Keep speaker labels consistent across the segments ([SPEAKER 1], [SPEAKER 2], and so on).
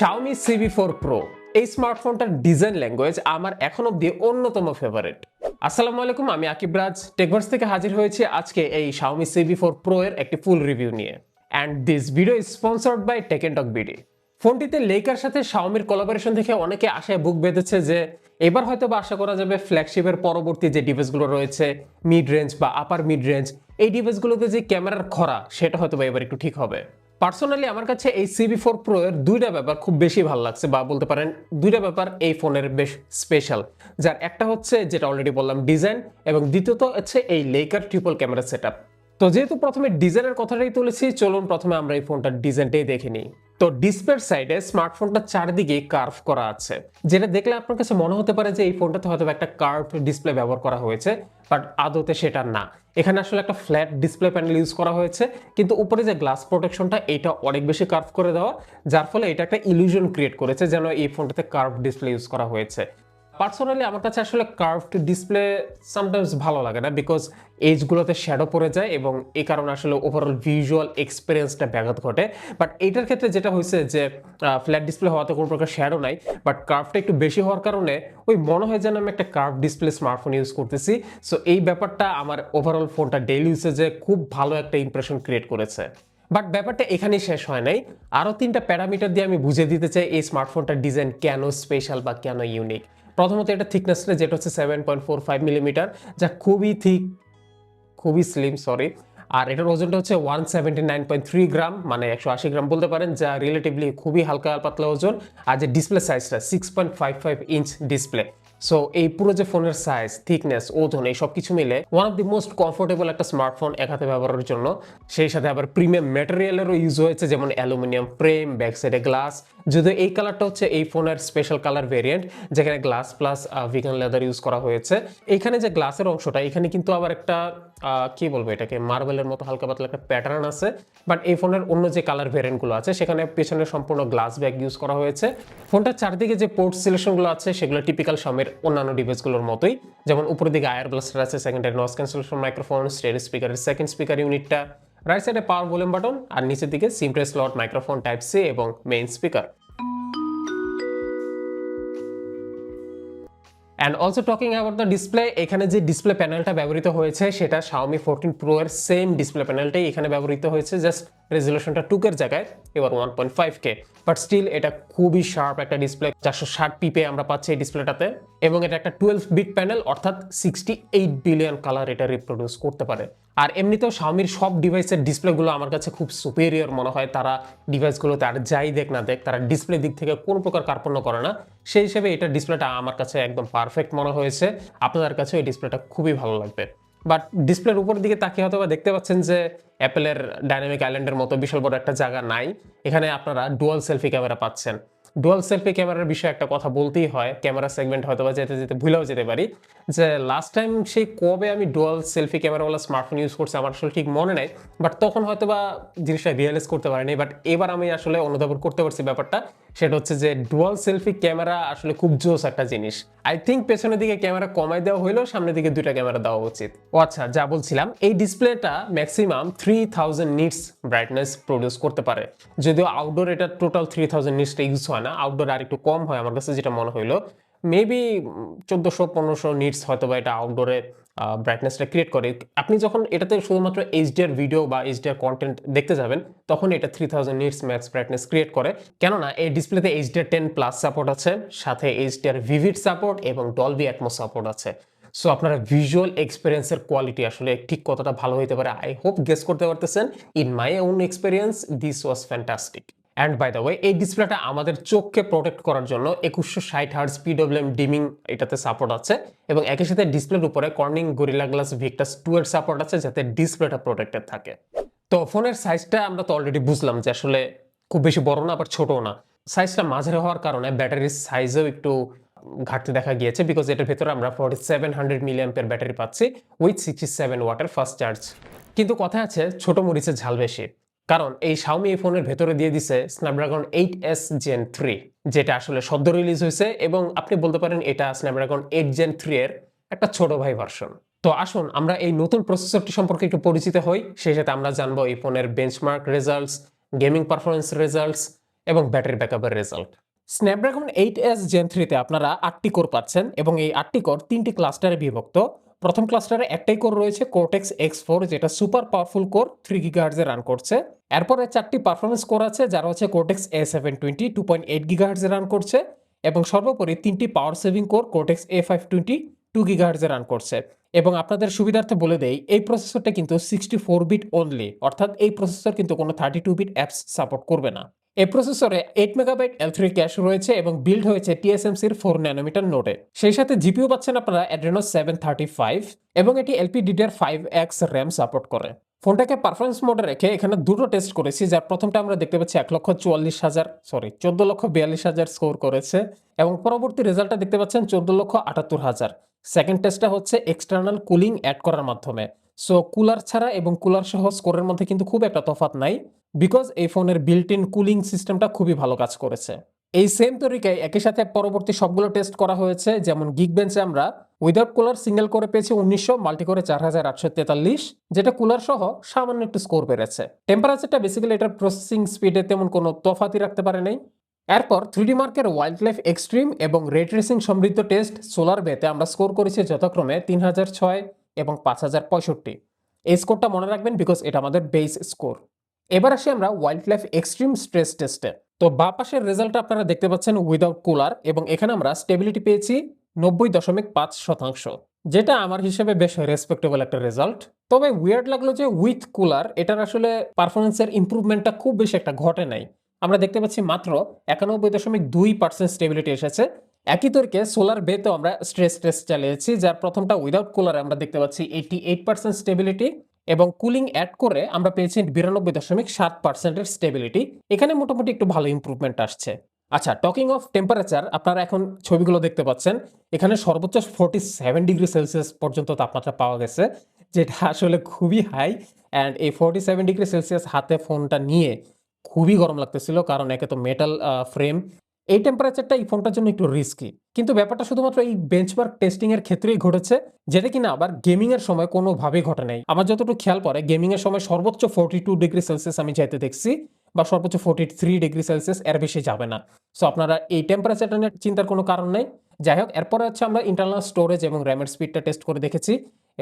[SPEAKER 1] Xiaomi CV4 Pro, এই স্মার্টফোনটার design language আমার এখন অব্দি অন্যতম ফেভারিট আসসালামু আলাইকুম, আমি আকিব রাজ। টেকভার্স থেকে হাজির হয়েছি আজকে এই Xiaomi CV4 Pro এর একটি ফুল রিভিউ নিয়ে। And this video sponsored by Techentalk BD ফোনটিতে লেকার সাথে শাওমির কোলাবোরেশন থেকে অনেকে আশায় বুক বেঁধেছে যে এবার হয়তো বা আশা করা যাবে ফ্ল্যাগশিপের পরবর্তী যে ডিভাইসগুলো রয়েছে মিড রেঞ্জ বা আপার মিড রেঞ্জ এই ডিভাইসগুলোতে যে ক্যামেরার খরা, সেটা হয়তো বা এবার একটু ঠিক হবে। পার্সোনালি আমার কাছে এই সিবি ফোর প্রো এর দুইটা ব্যাপার খুব বেশি ভালো লাগছে বা বলতে পারেন দুইটা ব্যাপার এই ফোনের বেশ স্পেশাল যার একটা হচ্ছে যেটা অলরেডি বললাম ডিজাইন এবং দ্বিতীয়ত হচ্ছে এই লেকার ট্রিপল ক্যামেরা সেট তো যেহেতু প্রথমে ডিজাইনের কথাটাই তুলেছি, চলুন প্রথমে আমরা এই ফোনটার ডিজাইনটাই দেখে নিই। তো ডিসপ্লের সাইডে স্মার্টফোনটা চারদিকে কার্ভ করা আছে। যেটা দেখলে আপনার কাছে মনে হতে পারে যে এই ফোনটাতে হয়তো একটা কার্ভ ডিসপ্লে ব্যবহার করা হয়েছে বাট আদতে সেটা না। এখানে আসলে একটা ফ্ল্যাট ডিসপ্লে প্যানেল ইউজ করা হয়েছে, কিন্তু উপরে যে গ্লাস প্রোটেকশনটা এটা অনেক বেশি কার্ভ করে দেওয়া, যার ফলে এটা একটা ইলিউশন ক্রিয়েট করেছে যেন এই ফোনটাতে কার্ভ ডিসপ্লে ইউজ করা হয়েছে। পার্সোনালি আমার কাছে আসলে কার্ভড ডিসপ্লে সামটাইমস ভালো লাগে না বিকজ এজগুলোতে শ্যাডো পড়ে যায় এবং এই কারণে আসলে ওভারঅল ভিজুয়াল এক্সপিরিয়েন্সটা ব্যাঘাত ঘটে। বাট এইটার ক্ষেত্রে যেটা হয়েছে যে ফ্ল্যাট ডিসপ্লে হওয়াতে কোনো প্রকার শ্যাডো নাই বাট কার্ভটা একটু বেশি হওয়ার কারণে ওই মনে হয় যেন আমি একটা কার্ভ ডিসপ্লে স্মার্টফোন ইউজ করতেছি। সো এই ব্যাপারটা আমার ওভারঅল ফোনটা ডেইলি ইউসেজে খুব ভালো একটা ইমপ্রেশন ক্রিয়েট করেছে। বাট ব্যাপারটা এখানেই শেষ হয় নাই। আরও তিনটা প্যারামিটার দিয়ে আমি বুঝে দিতে চাই এই স্মার্টফোনটার ডিজাইন কেন স্পেশাল বা কেন ইউনিক প্রথমত এটা থিকনেসটা যেটা হচ্ছে seven point four five millimetre যা খুবই থিক খুবই স্লিম সরি আর এটার ওজনটা হচ্ছে one seventy nine point three gram মানে একশো আশি গ্রাম বলতে পারেন, যা রিলেটিভলি খুবই হালকা পাতলা ওজন, আর যে ডিসপ্লে সাইজটা six point five five inch display so এই পুরো যে ফোনের সাইজ থিকনেস ওজন এই সব কিছু মিলে one of the most comfortable একটা স্মার্টফোন এক হাতে ব্যবহারের জন্য। সেই সাথে আবার প্রিমিয়াম ম্যাটেরিয়ালেরও ইউজ হয়েছে, যেমন অ্যালুমিনিয়াম ফ্রেম ব্যাক সাইডে গ্লাস যদিও এই কালারটা হচ্ছে এই ফোনের স্পেশাল কালার ভেরিয়েন্ট যেখানে glass plus vegan leather use করা হয়েছে। এখানে যে গ্লাসের অংশটা, এখানে কিন্তু আবার একটা কি বলব এটাকে, মার্বেলের মতো হালকা পাতলা একটা প্যাটার্ন আছে। বাট এই ফোনের অন্য যে কালার ভেরিয়েন্টগুলো আছে, সেখানে পেছনে সম্পূর্ণ গ্লাস ব্যাগ ইউজ করা হয়েছে। ফোনটার চারদিকে যে পোর্ট সিলেকশনগুলো আছে, সেগুলো টিপিক্যাল সামের অন্যান্য ডিভাইসগুলোর মতোই। যেমন উপরের দিকে আয়ার ব্লাস্টার আছে secondary noise cancellation microphone stereo স্পিকারের সেকেন্ড স্পিকার ইউনিটটা রাইট সাইডে পাওয়ার ভলিউম বাটন আর নিচের দিকে SIM tray slot microphone type C এবং main speaker and also talking about the display এখানে যে ডিসপ্লে প্যানেলটা ব্যবহৃত হয়েছে, সেটা Xiaomi ফোরটিন প্রো এর সেম ডিসপ্লে প্যানেলটাই এখানে ব্যবহৃত হয়েছে জাস্ট রেজলিউশনটা টুকের জায়গায়, এবার one point five K but still এটা খুবই শার্প একটা ডিসপ্লে চারশো ষাট পিপে আমরা পাচ্ছি এই ডিসপ্লেটাতে এবং এটা একটা টুয়েলভ বিট প্যানেল অর্থাৎ সিক্সটি এইট বিলিয়ন কালার এটা রিপ্রোডিউস করতে পারে। আর এমনিতেও Xiaomiর সব ডিভাইসের ডিসপ্লেগুলো আমার কাছে খুব সুপেরিয়র মনে হয়, তারা ডিভাইসগুলোতে আর যাই দেখ না দেখ, তারা ডিসপ্লে দিক থেকে কোনো প্রকার কার্পণ্য করে না। সেই হিসেবে এটা ডিসপ্লেটা আমার কাছে একদম পারফেক্ট মনে হয়েছে। আপনাদের কাছে এই ডিসপ্লেটা খুবই ভালো লাগবে। বাট ডিসপ্লের উপরের দিকে তাকিয়ে হয়তো বা দেখতে পাচ্ছেন যে অ্যাপেলের ডাইনামিক আইল্যান্ডের মতো বিশাল বড় একটা জায়গা নাই। এখানে আপনারা ডুয়াল সেলফি ক্যামেরা পাচ্ছেন। ডুয়াল সেলফি ক্যামেরার বিষয়ে একটা কথা বলতেই হয়। ক্যামেরা সেগমেন্ট হয়তো বা যেতে যেতে ভুলেও যেতে পারি। যে লাস্ট টাইম সেই কবে আমি ডুয়াল সেলফি ক্যামেরাওয়ালা স্মার্টফোন ইউজ করছি আমার আসলে ঠিক মনে নেই। বাট তখন হয়তো বা জিনিসটা রিয়েলাইজ করতে পারিনি। বাট এবার আমি আসলে অনুধাবন করতে পারছি ব্যাপারটা। সেটা হচ্ছে যে ডুয়াল সেলফি ক্যামেরা আসলে খুব জোস একটা জিনিস। আই থিঙ্ক পেছনের দিকে ক্যামেরা কমাই দেওয়া হইলেও সামনের দিকে দুইটা ক্যামেরা দেওয়া উচিত। ও আচ্ছা যা বলছিলাম, এই ডিসপ্লেটা maximum three thousand nits brightness produce করতে পারে। যদিও আউটডোর এটা টোটাল থ্রি থাউজেন্ড নিটসটা ইউজ হয় না আউটডোর আর একটু কম হয় আমার কাছে যেটা মনে হইল। মেবি চোদ্দোশো, পনেরোশো নিটস হয়তো বা এটা আউটডোরে ব্রাইটনেসটা ক্রিয়েট করে। আপনি যখন এটাতে শুধুমাত্র এইচডিআর ভিডিও বা এইচডিআর কন্টেন্ট দেখতে যাবেন, তখন এটা three thousand nits max brightness create করে। কেননা এই ডিসপ্লেতে এইচডিআর টেন প্লাস সাপোর্ট আছে, সাথে এইচডিআর ভিভিড সাপোর্ট এবং ডলবি অ্যাটমো সাপোর্ট আছে। সো আপনারা ভিজুয়াল এক্সপিরিয়েন্সের কোয়ালিটি আসলে ঠিক কতটা ভালো হতে পারে আই হোপ গেস করতে পারতেছেন। In my own experience this was fantastic and by the way এই ডিসপ্লেটা আমাদের চোখকে প্রোটেক্ট করার জন্য একুশশো ষাট হার্স পিডব্লিউএম ডিমিং এটাতে সাপোর্ট আছে। এবং একই সাথে ডিসপ্লের উপরে Corning Gorilla Glass Victus two এর সাপোর্ট আছে, যাতে ডিসপ্লেটা প্রোটেক্টেড থাকে। তো ফোনের সাইজটা আমরা তো অলরেডি বুঝলাম যে আসলে খুব বেশি বড় না, আবার ছোটও না। সাইজটা মাঝারি হওয়ার কারণে ব্যাটারির সাইজেও একটু ঘাটতি দেখা গিয়েছে বিকজ এটার ভেতরে আমরা ফোর্টি সেভেন হান্ড্রেড মিলিয়াম্পের ব্যাটারি পাচ্ছি উইথ সিক্সটি সেভেন ওয়াটার ফাস্ট চার্জ কিন্তু কথা আছে, ছোট মরিচের ঝাল বেশি। কারণ এই Xiaomi এই ফোনের ভেতরে দিয়ে দিছে Snapdragon eight S Gen three যেটা আসলে সদ্য রিলিজ হয়েছে এবং আপনি বলতে পারেন এটা স্ন্যাপড্রাগন এইট জেন থ্রি এর একটা ছোট ভাই ভার্সন তো আসুন, আমরা এই নতুন প্রসেসরটি সম্পর্কে একটু পরিচিত হই। সেই সাথে আমরা জানব এই ফোনের benchmark results gaming performance results এবং battery ব্যাকআপের result Snapdragon eight S Gen থ্রিতে আপনারা আটটি কোর পাচ্ছেন এবং এই আটটি কোর তিনটি ক্লাস্টারে বিভক্ত। প্রথম ক্লাস্টারে একটাই কোর রয়েছে কোর্টেক্স এক্স ফোর যেটা সুপার পাওয়ারফুল কোর থ্রি গিগাহার্জে রান করছে। এরপরে চারটি পারফরমেন্স কোর আছে, যারা হচ্ছে Cortex A seven twenty two point eight গিগাহার্জে run করছে, এবং সর্বোপরি তিনটি power saving core Cortex A five twenty two গিগাহার্জে run করছে। এবং আপনাদের সুবিধার্থে বলে দেই, এই প্রসেসরটা কিন্তু সিক্সটি ফোর বিট অনলি অর্থাৎ এই প্রসেসর কিন্তু কোনো thirty two bit apps support করবে না। এই প্রসেসরে eight megabyte L three cache রয়েছে এবং বিল্ড হয়েছে টিএসএমসির ফোর ন্যানোমিটার নোটে সেই সাথে জিপিও পাচ্ছেন আপনারা অ্যাড্রেনো সেভেন থার্টি ফাইভ এবং এটি LP DDR five X RAM support করে। ফোনটাকে পারফরমেন্স মোডে রেখে এখানে দুটো টেস্ট করেছি, যার প্রথমটা আমরা দেখতে পাচ্ছি এক লক্ষ চুয়াল্লিশ হাজার সরি চোদ্দ লক্ষ বিয়াল্লিশ হাজার স্কোর করেছে এবং পরবর্তী রেজাল্টটা দেখতে পাচ্ছেন চোদ্দ লক্ষ আটাত্তর হাজার। সেকেন্ড টেস্টটা হচ্ছে এক্সটার্নাল কুলিং অ্যাড করার মাধ্যমে। সো কুলার ছাড়া এবং কুলার সহ স্কোরের মধ্যে কিন্তু খুব একটা তফাৎ নাই। বিকজ এই ফোনের বিল্ট ইন কুলিং সিস্টেমটা খুবই ভালো কাজ করেছে। এই সেম তরিকায় একই সাথে পরবর্তী সবগুলো টেস্ট করা হয়েছে, যেমন গিগ বেঞ্চে আমরা উইদাউট কুলার সিঙ্গেল করে পেয়েছি উনিশশো মাল্টি করে চার হাজার আটশো তেতাল্লিশ, যেটা কুলার সহ সামান্য একটু স্কোর বেড়েছে। টেম্পারেচারটা বেসিক্যালি এটার প্রসেসিং স্পিডে তেমন কোনো তফাতি রাখতে পারে নাই। এরপর থ্রিডি মার্কের ওয়াইল্ড লাইফ এক্সট্রিম এবং রেড রেসিং সমৃদ্ধ টেস্ট সোলার বেতে আমরা স্কোর করেছি যথাক্রমে তিন হাজার ছয় এবং পাঁচ হাজার পঁয়ষট্টি। এই স্কোরটা মনে রাখবেন বিকজ এটা আমাদের বেস স্কোর এবার আসি আমরা ওয়াইল্ড লাইফ এক্সট্রিম স্ট্রেস টেস্টে তো বা পাশের রেজাল্টটা আপনারা দেখতে পাচ্ছেন উইদাউট কুলার এবং এখানে আমরা স্টেবিলিটি পেয়েছি নব্বই দশমিক পাঁচ শতাংশ, যেটা আমার হিসেবে বেশ রেসপেক্টেবল একটা রেজাল্ট তবে উইয়ার্ড লাগল যে উইথ কুলার এটার আসলে পারফরমেন্সের ইম্প্রুভমেন্টটা খুব বেশি একটা ঘটে নাই। আমরা দেখতে পাচ্ছি মাত্র একানব্বই দশমিক দুই পার্সেন্ট স্টেবিলিটি এসেছে। একই তরিকে সোলার বেতেও আমরা স্ট্রেস টেস্ট চালিয়েছি, যার প্রথমটা উইদাউট কুলারে আমরা দেখতে পাচ্ছি এইটি এইট পার্সেন্ট স্টেবিলিটি এবং কুলিং অ্যাড করে আমরা পেয়েছি বিরানব্বই দশমিক সাত পার্সেন্টের স্টেবিলিটি এখানে মোটামুটি একটু ভালো ইম্প্রুভমেন্ট আসছে। আচ্ছা টকিং অফ টেম্পারেচার আপনারা এখন ছবিগুলো দেখতে পাচ্ছেন। এখানে সর্বোচ্চ ফোর্টি সেভেন ডিগ্রি সেলসিয়াস পর্যন্ত তাপমাত্রা পাওয়া গেছে, যেটা আসলে খুবই হাই অ্যান্ড এই ফোর্টি সেভেন ডিগ্রি সেলসিয়াস হাতে ফোনটা নিয়ে খুবই গরম লাগতেছিল, কারণ একে তো মেটাল ফ্রেম এই টেম্পারেচারটা এই ফোনটার জন্য একটু রিস্কি কিন্তু ব্যাপারটা শুধুমাত্র এই বেঞ্চমার্ক টেস্টিং এর ক্ষেত্রেই ঘটেছে, যেটা কিনা আবার গেমিং এর সময় কোনোভাবেই ঘটে নাই। আমার যতটুকু খেয়াল পড়ে গেমিং এর সময় সর্বোচ্চ ফোর্টি টু ডিগ্রি সেলসিয়াস আমি যাইতে দেখছি, বা সর্বোচ্চ ফোর্টি থ্রি ডিগ্রি সেলসিয়াস এর বেশি যাবে না। সো আপনারা এই টেম্পারেচারটা নিয়ে চিন্তার কোনো কারণ নেই। যাই হোক, এরপরে হচ্ছে আমরা ইন্টারনাল স্টোরেজ এবং র্যামের স্পিডটা টেস্ট করে দেখেছি,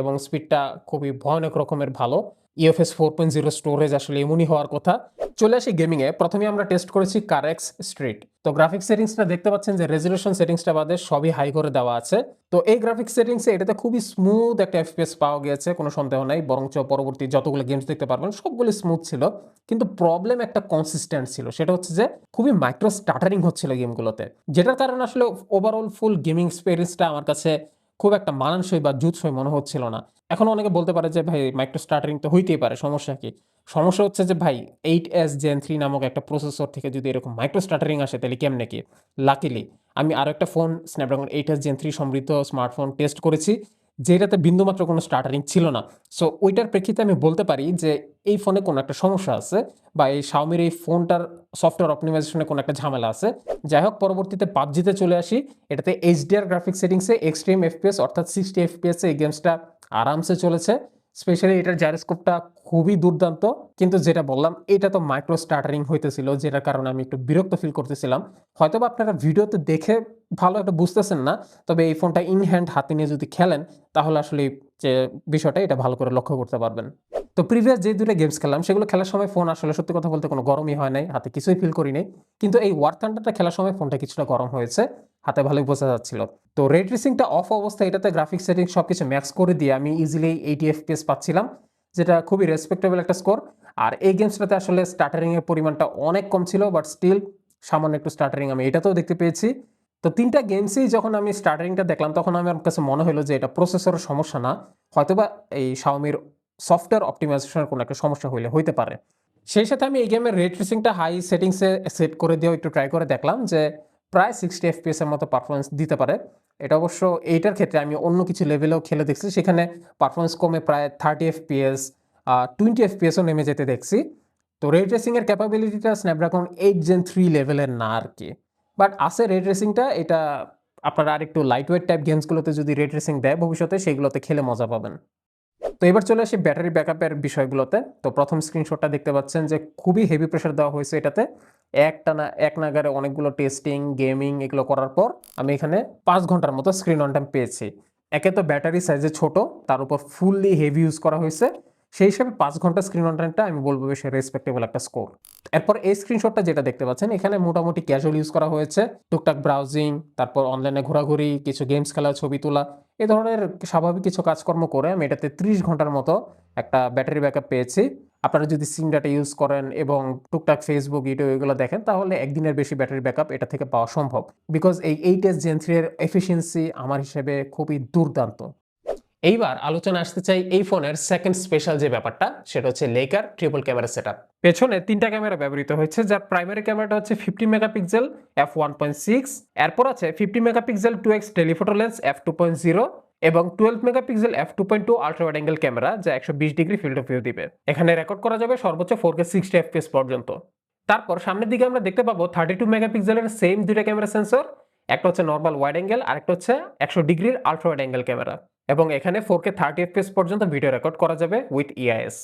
[SPEAKER 1] এবং স্পিডটা খুবই ভয়ানক রকমের ভালো। UFS four point zero storage আসলে এমনই হওয়ার কথা। চলে আসি গেমিংয়ে প্রথমে আমরা টেস্ট করেছি কারেক্স স্ট্রিট তো গ্রাফিক্স সেটিংসটা দেখতে পাচ্ছেন যে রেজলিউশন সেটিংসটা বাদে সবই হাই করে দেওয়া আছে। তো এই গ্রাফিক্স সেটিংসে এটাতে খুবই স্মুথ একটা এফপিএস পাওয়া গিয়েছে, কোনো সন্দেহ নাই। বরঞ্চ পরবর্তী যতগুলো গেমস দেখতে পারবেন, সবগুলো স্মুথ ছিল। কিন্তু প্রবলেম একটা কনসিস্টেন্ট ছিল, সেটা হচ্ছে যে খুবই মাইক্রো স্টার্টারিং হচ্ছিল গেমগুলোতে যেটার কারণে আসলে ওভারঅল ফুল গেমিং এক্সপিরিয়েন্সটা আমার কাছে খুব একটা মানানসই বা জুৎসই মনে হচ্ছিল না। এখন অনেকে বলতে পারে যে, ভাই মাইক্রো স্টার্টারিং তো হইতেই পারে, সমস্যা কি? সমস্যা হচ্ছে যে, ভাই এইট এস জেন থ্রি নামক একটা প্রসেসর থেকে যদি এরকম মাইক্রো স্টার্টারিং আসে, তাহলে কেমনে কি? লাকিলি আমি আরও একটা phone Snapdragon eight S Gen three সমৃদ্ধ স্মার্টফোন টেস্ট করেছি। যেটাতে বিন্দুমাত্র কোনো স্টার্টারিং ছিল না। সো ওইটার প্রেক্ষিতে আমি বলতে পারি যে, এই ফোনে কোনো একটা সমস্যা আছে বা এই শাওমির এই ফোনটার সফটওয়্যার অপটিমাইজেশনে কোনো একটা ঝামেলা আছে। যাই হোক, পরবর্তীতে পাবজিতে চলে আসি। এটাতে এইচডিআর গ্রাফিক সেটিংসে এক্সট্রিম এফপিএস অর্থাৎ সিক্সটি এফপিএসে এই গেমসটা আরামসে চলেছে। স্পেশালি এটার জ্যারোস্কোপটা খুবই দুর্দান্ত। কিন্তু যেটা বললাম, এটা তো মাইক্রো স্টার্টারিং হইতেছিল, যেটার কারণে আমি একটু বিরক্ত ফিল করতেছিলাম। হয়তো বা আপনারা ভিডিওতে দেখে ভালো একটা বুঝতেছেন না, তবে এই ফোনটা ইন হ্যান্ড হাতে নিয়ে যদি খেলেন, তাহলে আসলে যে বিষয়টা, এটা ভালো করে লক্ষ্য করতে পারবেন। তো প্রিভিয়াস যে দুটো গেমস খেললাম, সেগুলো খেলার সময় ফোন আসলে সত্যি কথা বলতে কোনো গরমই হয় নাই, হাতে কিছুই ফিল করি নাই। কিন্তু এই ওয়ার থান্ডারটা খেলার সময় ফোনটা কিছুটা গরম হয়েছে, হাতে ভালোই বোঝা যাচ্ছিল। তো রেড রেসিংটা অফ অবস্থায় এটাতে গ্রাফিক্স সেটিং সব কিছু ম্যাক্স করে দিয়ে আমি ইজিলি এইটি এফপিএস পাচ্ছিলাম, যেটা খুবই রেসপেক্টেবল একটা স্কোর আর এই গেমসটাতে আসলে স্টার্টারিংয়ের পরিমাণটা অনেক কম ছিল বাট স্টিল সামান্য একটু স্টার্টারিং আমি এটাতেও দেখতে পেয়েছি। তো তিনটা গেমসেই যখন আমি স্টার্টারিংটা দেখলাম, তখন আমার কাছে মনে হলো যে এটা প্রসেসরের সমস্যা না। হয়তোবা এই শাওমির সফটওয়্যার অপটিমাইজেশনের কোনো একটা সমস্যা হইলে হইতে পারে। সেই সাথে আমি এই গেমের রেড ট্রেসিংটা হাই সেটিংসে সেট করে দিয়েও একটু ট্রাই করে দেখলাম যে প্রায় সিক্সটি এফপিএস এর মতো পারফরমেন্স দিতে পারে। এটা অবশ্য এইটার ক্ষেত্রে আমি অন্য কিছু লেভেলেও খেলে দেখছি। সেখানে পারফরমেন্স কমে প্রায় থার্টি এফপিএস টোয়েন্টি এফপিএসও নেমে যেতে দেখছি। তো রেড রেসিংয়ের ক্যাপাবিলিটিটা স্ন্যাপড্রাগন এইট জেন থ্রি লেভেলের না আর কি। বাট আছে রেড রেসিংটা এটা আপনারা আরেকটু লাইট ওয়েট টাইপ গেমসগুলোতে যদি রেড রেসিং দেয় ভবিষ্যতে, সেগুলোতে খেলে মজা পাবেন। তো এবার চলে আসি ব্যাটারি ব্যাকআপের বিষয়গুলোতে। তো প্রথম স্ক্রিনশটটা দেখতে পাচ্ছেন যে খুবই হেভি প্রেশার দেওয়া হয়েছে এটাতে। একটানা, এক নাগারে অনেকগুলো টেস্টিং গেমিং এগুলো করার পর আমি এখানে পাঁচ ঘণ্টার মতো স্ক্রিন অন টাইম পেয়েছি। একে তো ব্যাটারি সাইজে ছোট, তার উপর ফুললি হেভি ইউজ করা হয়েছে। সেই হিসাবে পাঁচ ঘণ্টা স্ক্রিন অন টাইমটা আমি বলব বেশ রেসপেক্টেবল একটা স্কোর এরপর এই স্ক্রিনশটটা যেটা দেখতে পাচ্ছেন, এখানে মোটামুটি ক্যাজুয়াল ইউজ করা হয়েছে। টুকটাক ব্রাউজিং তারপর অনলাইনে ঘোরাঘুরি, কিছু গেমস খেলা, ছবি তোলা এ ধরনের স্বাভাবিক কিছু কাজকর্ম করে আমি এটাতে ত্রিশ ঘণ্টার মতো একটা ব্যাটারি ব্যাকআপ পেয়েছি। আপনারা যদি সিম ডাটা ইউজ করেন এবং টুকটাক ফেসবুক ইউটিউব এগুলো দেখেন, তাহলে একদিনের বেশি ব্যাটারি ব্যাকআপ এটা থেকে পাওয়া সম্ভব। বিকজ এই এইট এস জেন থ্রি এর এফিসিয়েন্সি আমার হিসেবে খুবই দুর্দান্ত। এইবার আলোচনা আসতে চাই এই ফোনের সেকেন্ড স্পেশাল যে ব্যাপারটা, সেটা হচ্ছে লেকার ট্রিপল ক্যামেরা সেটআপ পেছনে তিনটা ক্যামেরা ব্যবহৃত হয়েছে, যার প্রাইমারি ক্যামেরাটা হচ্ছে fifty megapixel f one point six এরপর আছে fifty megapixel two x telephoto lens f two point zero এবং twelve megapixel f two point two ultra wide angle camera যা একশো বিশ ডিগ্রি ফিল্ড অফ ভিউ দিবে। এখানে রেকর্ড করা যাবে সর্বোচ্চ ফোর কে সিক্সটি এফপিএস পর্যন্ত। তারপর সামনের দিকে আমরা দেখতে পাবো থার্টি টু মেগাপিক্সেলের সেম দুইটা ক্যামেরা সেন্সর একটা হচ্ছে নর্মাল ওয়াইড অ্যাঙ্গেল আর একটা হচ্ছে একশো ডিগ্রির আল্ট্রা ওয়াইড অ্যাঙ্গেল ক্যামেরা এবং এখানে ফোর কে থার্টি এফপিএস পর্যন্ত ভিডিও রেকর্ড করা যাবে উইথ ইআইএস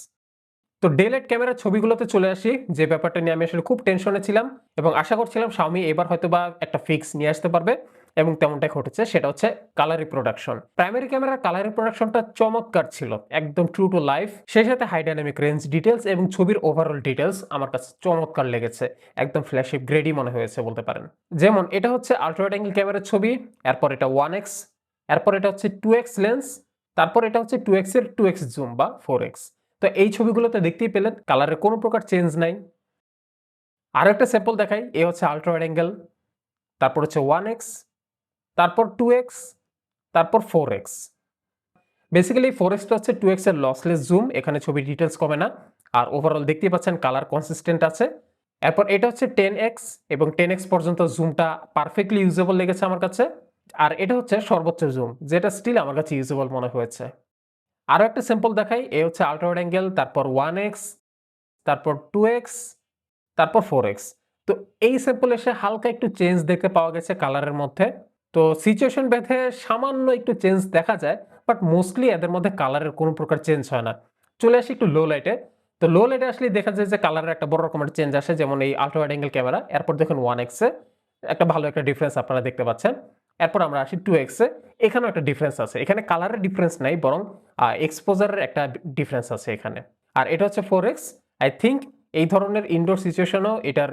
[SPEAKER 1] তো ডেলাইট ক্যামেরার ছবিগুলোতে চলে আসি, যে ব্যাপারটা নিয়ে আমি আসলে খুব টেনশনে ছিলাম এবং আশা করছিলাম শাওমি এবার হয়তো বা একটা ফিক্স নিয়ে আসতে পারবে এবং তেমনটাই ঘটেছে, সেটা হচ্ছে কালার রিপ্রোডাকশন প্রাইমারি ক্যামেরার কালার রিপ্রোডাকশনটা চমৎকার ছিল, একদম ট্রু টু লাইফ সেই সাথে হাই ডাইনামিক রেঞ্জ ডিটেলস এবং ছবির ওভারঅল ডিটেলস আমার কাছে চমৎকার লেগেছে, একদম ফ্ল্যাশিপ গ্রেডি মনে হয়েছে বলতে পারেন। যেমন এটা হচ্ছে আল্ট্রা অ্যাঙ্গেল ক্যামেরার ছবি, এরপর এটা ওয়ান এক্স এরপর এটা হচ্ছে টু এক্স লেন্স তারপর এটা হচ্ছে টু এক্সের টু এক্স জুম বা ফোর এক্স তো এই ছবিগুলোতে দেখতেই পেলেন কালারের কোনো প্রকার চেঞ্জ নাই। আরও একটা স্যাম্পল দেখাই, এ হচ্ছে আল্ট্রা ওয়াইড অ্যাঙ্গেল তারপর হচ্ছে ওয়ান এক্স তারপর টু এক্স তারপর ফোর এক্স বেসিক্যালি ফোর এক্সটা হচ্ছে টু এক্সের লসলেস জুম এখানে ছবির ডিটেলস কমে না। আর ওভারঅল দেখতেই পাচ্ছেন কালার কনসিস্টেন্ট আছে। এরপর এটা হচ্ছে টেন এক্স এবং টেন এক্স পর্যন্ত জুমটা পারফেক্টলি ইউজেবল লেগেছে আমার কাছে। আর এটা হচ্ছে সর্বোচ্চ জুম যেটা স্টিল আমার কাছে ইউজেবল মনে হয়েছে। আরও একটা সিম্পল দেখাই, এ হচ্ছে আল্ট্রাওয়াইড অ্যাঙ্গেল তারপর ওয়ান এক্স তারপর টু এক্স তারপর ফোর এক্স তো এই স্যাম্পল এসে হালকা একটু চেঞ্জ দেখতে পাওয়া গেছে কালারের মধ্যে। তো সিচুয়েশন বেঁধে সামান্য একটু চেঞ্জ দেখা যায় বাট মোস্টলি এদের মধ্যে কালারের কোনো প্রকার চেঞ্জ হয় না। চলে আসি একটু লো লাইটে তো লো লাইটে আসলে দেখা যায় যে কালারের একটা বড় রকমের চেঞ্জ আসে, যেমন এই আল্ট্রাওয়াইড অ্যাঙ্গেল ক্যামেরা এরপর দেখুন ওয়ান এক্সে একটা ভালো একটা ডিফারেন্স আপনারা দেখতে পাচ্ছেন। এরপর আমরা আসি টু এক্সে এখানেও একটা ডিফারেন্স আছে। এখানে কালারের ডিফারেন্স নাই, বরং এক্সপোজারের একটা ডিফারেন্স আছে এখানে। আর এটা হচ্ছে ফোর এক্স আই থিঙ্ক এই ধরনের ইনডোর সিচুয়েশনও এটার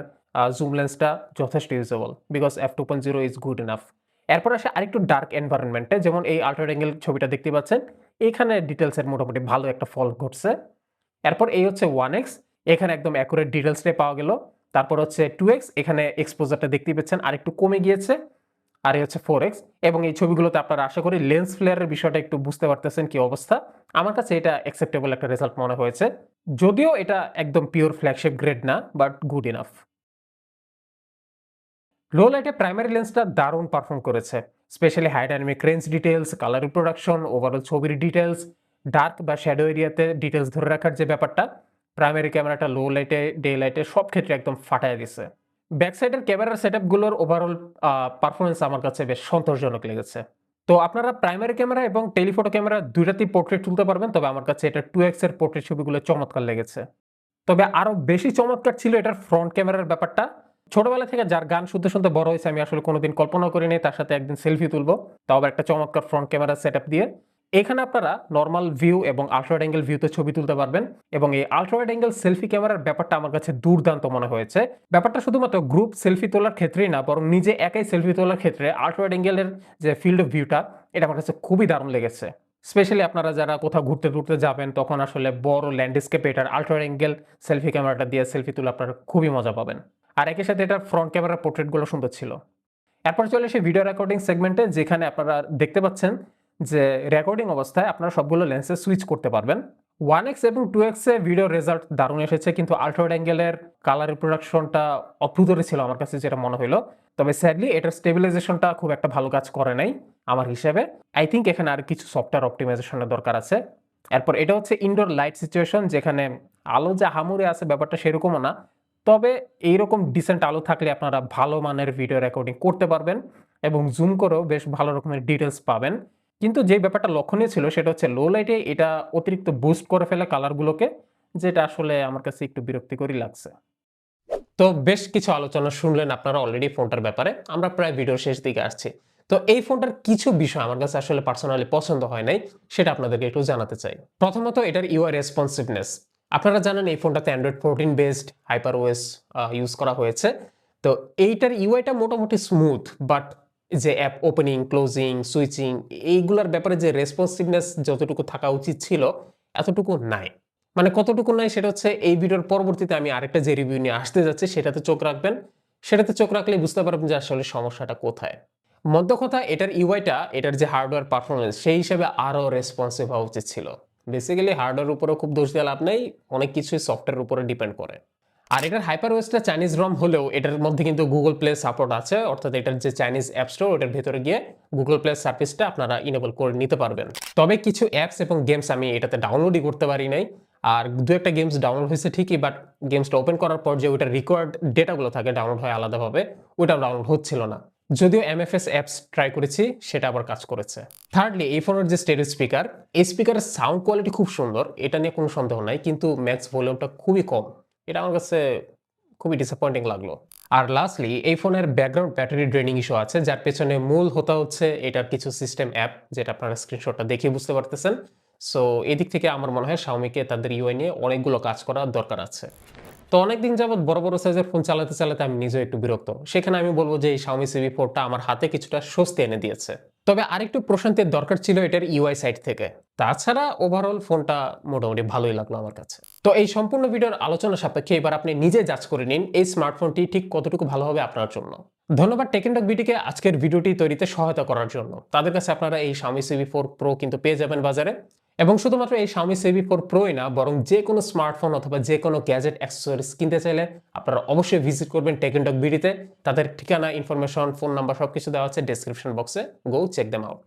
[SPEAKER 1] জুম লেন্সটা যথেষ্ট usable because f two point zero is good enough এরপর আসে আরেকটু ডার্ক এনভায়রনমেন্টে যেমন এই আল্ট্রা অ্যাঙ্গেল ছবিটা দেখতে পাচ্ছেন। এখানে ডিটেলসের মোটামুটি ভালো একটা ফল ঘটছে। এরপর এই হচ্ছে ওয়ান এক্স এখানে একদম অ্যাকুরেট ডিটেলসটাই পাওয়া গেল। তারপর হচ্ছে টু এক্স এখানে এক্সপোজারটা দেখতে পাচ্ছেন আরেকটু কমে গিয়েছে। আর হচ্ছে ফোর এক্স এবং এই ছবিগুলোতে আপনারা আশা করি লেন্স ফ্লেয়ারের বিষয়টা একটু বুঝতে পারতেছেন কি অবস্থা। আমার কাছে এটা অ্যাকসেপ্টেবল একটা রেজাল্ট মনে হয়েছে। যদিও এটা একদম পিওর ফ্ল্যাগশিপ গ্রেড না বাট গুড ইনাফ লো লাইটে প্রাইমারি লেন্সটা দারুণ পারফর্ম করেছে। Specially high dynamic range details colour reproduction overall ছবির ডিটেলস ডার্ক বা শ্যাডো এরিয়াতে ডিটেলস ধরে রাখার যে ব্যাপারটা প্রাইমারি ক্যামেরাটা লো লাইটে ডে লাইটে সব ক্ষেত্রে একদম ফাটায় দিছে। ব্যাক সাইডের ক্যামেরার সেট আপগুলোর ওভারঅল পারফরমেন্স আমার কাছে বেশ সন্তোষজনক লেগেছে। তো আপনারা প্রাইমারি ক্যামেরা এবং টেলিফোটো ক্যামেরা দুইটাতেই পোর্ট্রেট তুলতে পারবেন, তবে আমার কাছে এটা টু এক্সের পোর্ট্রেট ছবিগুলো চমৎকার লেগেছে। তবে আরও বেশি চমৎকার ছিল এটার ফ্রন্ট ক্যামেরার ব্যাপারটা। ছোটবেলা থেকে যার গান শুনতে শুনতে বড় হয়েছে, আমি আসলে কোনোদিন কল্পনা করিনি, তার সাথে একদিন সেলফি তুলবো। তাও আবার একটা চমৎকার ফ্রন্ট ক্যামেরা সেট দিয়ে। এখানে আপনারা নর্মাল ভিউ এবং আল্ট্রাওয়াইড অ্যাঙ্গেল ভিউতে ছবি তুলতে পারবেন এবং এই আল্ট্রাওয়াইড অ্যাঙ্গেল সেলফি ক্যামেরার ব্যাপারটা আমার কাছে দুর্দান্ত মনে হয়েছে। ব্যাপারটা শুধুমাত্র গ্রুপ সেলফি তোলার ক্ষেত্রেই না, বরং নিজে একাই সেলফি তোলার ক্ষেত্রে আল্ট্রাওয়াইড অ্যাঙ্গেলের যে ফিল্ড অফ ভিউটা এটা আমার কাছে খুবই দারুণ লেগেছে। স্পেশালি আপনারা যারা কোথাও ঘুরতে ঘুরতে যাবেন, তখন আসলে বড় ল্যান্ডস্কেপে এটার আল্ট্রাওয়াইড অ্যাঙ্গেল সেলফি ক্যামেরাটা দিয়ে সেলফি তুলে আপনারা খুবই মজা পাবেন। আর একই সাথে এটার ফ্রন্ট ক্যামেরার পোর্ট্রেটগুলো সুন্দর ছিল। এরপর চলে এসে ভিডিও রেকর্ডিং সেগমেন্টে যেখানে আপনারা দেখতে পাচ্ছেন যে রেকর্ডিং অবস্থায় আপনারা সবগুলো লেন্সে সুইচ করতে পারবেন। ওয়ান এক্স এবং টু এক্সে ভিডিও রেজাল্ট দারুণ এসেছে, কিন্তু আল্ট্রাওয়াইড অ্যাঙ্গেলের কালার রিপ্রোডাকশনটা অভ্যুদরে ছিল আমার কাছে যেটা মনে হলো তবে স্যাডলি এটার স্টেবিলাইজেশনটা খুব একটা ভালো কাজ করে নাই আমার হিসেবে। আই থিঙ্ক এখানে আর কিছু সফটওয়্যার অপটিমাইজেশনের দরকার আছে। এরপর এটা হচ্ছে ইনডোর লাইট সিচুয়েশন যেখানে আলো যে হামুরে আছে ব্যাপারটা সেরকমও না। তবে এইরকম ডিসেন্ট আলো থাকলে আপনারা ভালো মানের ভিডিও রেকর্ডিং করতে পারবেন এবং জুম করেও বেশ ভালো রকমের ডিটেলস পাবেন। কিন্তু যে ব্যাপারটা লক্ষণীয় ছিল সেটা হচ্ছে লো লাইটে এটা অতিরিক্ত বুস্ট করে ফেলে কালারগুলোকে যেটা আসলে আমার কাছে একটু বিরক্তিকরই লাগছে। তো বেশ কিছু আলোচনা শুনলেন আপনারা অলরেডি ফোনটার ব্যাপারে, আমরা প্রায় ভিডিওর শেষ দিকে আসছি। তো এই ফোনটার কিছু বিষয় আমার কাছে আসলে পার্সোনালি পছন্দ হয় নাই, সেটা আপনাদেরকে একটু জানাতে চাই। প্রথমত এটার ইউআই রেসপন্সিভনেস আপনারা জানেন এই ফোনটাতে Android fourteen based Hyper OS use করা হয়েছে। তো এইটার ইউআইটা মোটামুটি স্মুথ বাট যে অ্যাপ ওপেনিং ক্লোজিং সুইচিং এইগুলোর ব্যাপারে যে রেসপন্সিভনেস যতটুকু থাকা উচিত ছিল, এতটুকু নাই। মানে কতটুকু নাই সেটা হচ্ছে এই ভিডিওর পরবর্তীতে আমি আরেকটা যে রিভিউ নিয়ে আসতে যাচ্ছি, সেটাতে চোখ রাখবেন। সেটাতে চোখ রাখলে বুঝতে পারবেন যে আসলে সমস্যাটা কোথায়। মধ্য কথা, এটার ইউআইটা এটার যে হার্ডওয়্যার পারফরমেন্স সেই হিসেবে আরও রেসপন্সিভ হওয়া উচিত ছিল। বেসিক্যালি হার্ডওয়্যার উপরেও খুব দোষ দেওয়া লাভ নেই, অনেক কিছুই সফটওয়্যার উপরে ডিপেন্ড করে। আর এটার হাইপার ওয়েস্টটা চাইনিজ রম হলেও এটার মধ্যে কিন্তু গুগল প্লে সাপোর্ট আছে, অর্থাৎ এটার যে চাইনিজ অ্যাপ স্টোর ওটার ভেতরে গিয়ে গুগল প্লে সার্ভিসটা আপনারা ইনেবল করে নিতে পারবেন। তবে কিছু অ্যাপস এবং গেমস আমি এটাতে ডাউনলোডই করতে পারি নাই। আর দু একটা গেমস ডাউনলোড হয়েছে ঠিকই বাট গেমসটা ওপেন করার পর যে ওইটার রিকোয়ার্ড ডেটাগুলো থাকে ডাউনলোড হয় আলাদাভাবে ওইটা ডাউনলোড হচ্ছিল না। যদিও এমএফএস অ্যাপস ট্রাই করেছি, সেটা আবার কাজ করেছে। থার্ডলি এই ফোনের যে স্টেরিও স্পিকার এই স্পিকারের সাউন্ড কোয়ালিটি খুব সুন্দর, এটা নিয়ে কোনো সন্দেহ নাই, কিন্তু ম্যাক্স ভলিউমটা খুবই কম। এটা আমার কাছে খুবই ডিসঅ্যাপয়েন্টিং লাগল। আর লাস্টলি এই ফোনের ব্যাকগ্রাউন্ড ব্যাটারি ড্রেনিং ইস্যু আছে, যার পেছনে মূল হতা হচ্ছে এটার কিছু সিস্টেম অ্যাপ যেটা আপনারা স্ক্রিনশটটা দেখে বুঝতে পারতেছেন। সো এদিক থেকে আমার মনে হয় শাওমিকে তাদের ইউআই নিয়ে অনেকগুলো কাজ করার দরকার আছে। তো অনেকদিন যাবৎ বড় বড় সাইজের ফোন চালাতে চালাতে আমি নিজেও একটু বিরক্ত। সেখানে আমি বলব যে এই শাওমি সিভি ফোরটা আমার হাতে কিছুটা স্বস্তি এনে দিয়েছে। তবে আরেকটু প্রশান্তির দরকার ছিল এটার ইউআই সাইট থেকে। তাছাড়া ওভারঅল ফোনটা মোটামুটি ভালোই লাগল আমার কাছে। তো এই সম্পূর্ণ ভিডিওর আলোচনা সাপেক্ষে এবার আপনি নিজে যাচ করে নিন এই স্মার্টফোনটি ঠিক কতটুকু ভালো হবে আপনার জন্য। ধন্যবাদ টেকেনডক বিটিকে আজকের ভিডিওটি তৈরিতে সহায়তা করার জন্য। তাদের কাছে আপনারা এই স্বামী সিবি ফোর প্রো কিন্তু পেয়ে যাবেন বাজারে। এবং শুধুমাত্র এই Xiaomi সেভি ফোর প্রোই না, বরং যে কোনো স্মার্টফোন অথবা যে কোনো গ্যাজেট অ্যাক্সেসরিজ কিনতে চাইলে আপনারা অবশ্যই ভিজিট করবেন টেকেনডক বিডিতে তাদের ঠিকানা ইনফরমেশন ফোন নাম্বার সব কিছু দেওয়া আছে ডেসক্রিপশন বক্সে গো চেক দেম আউট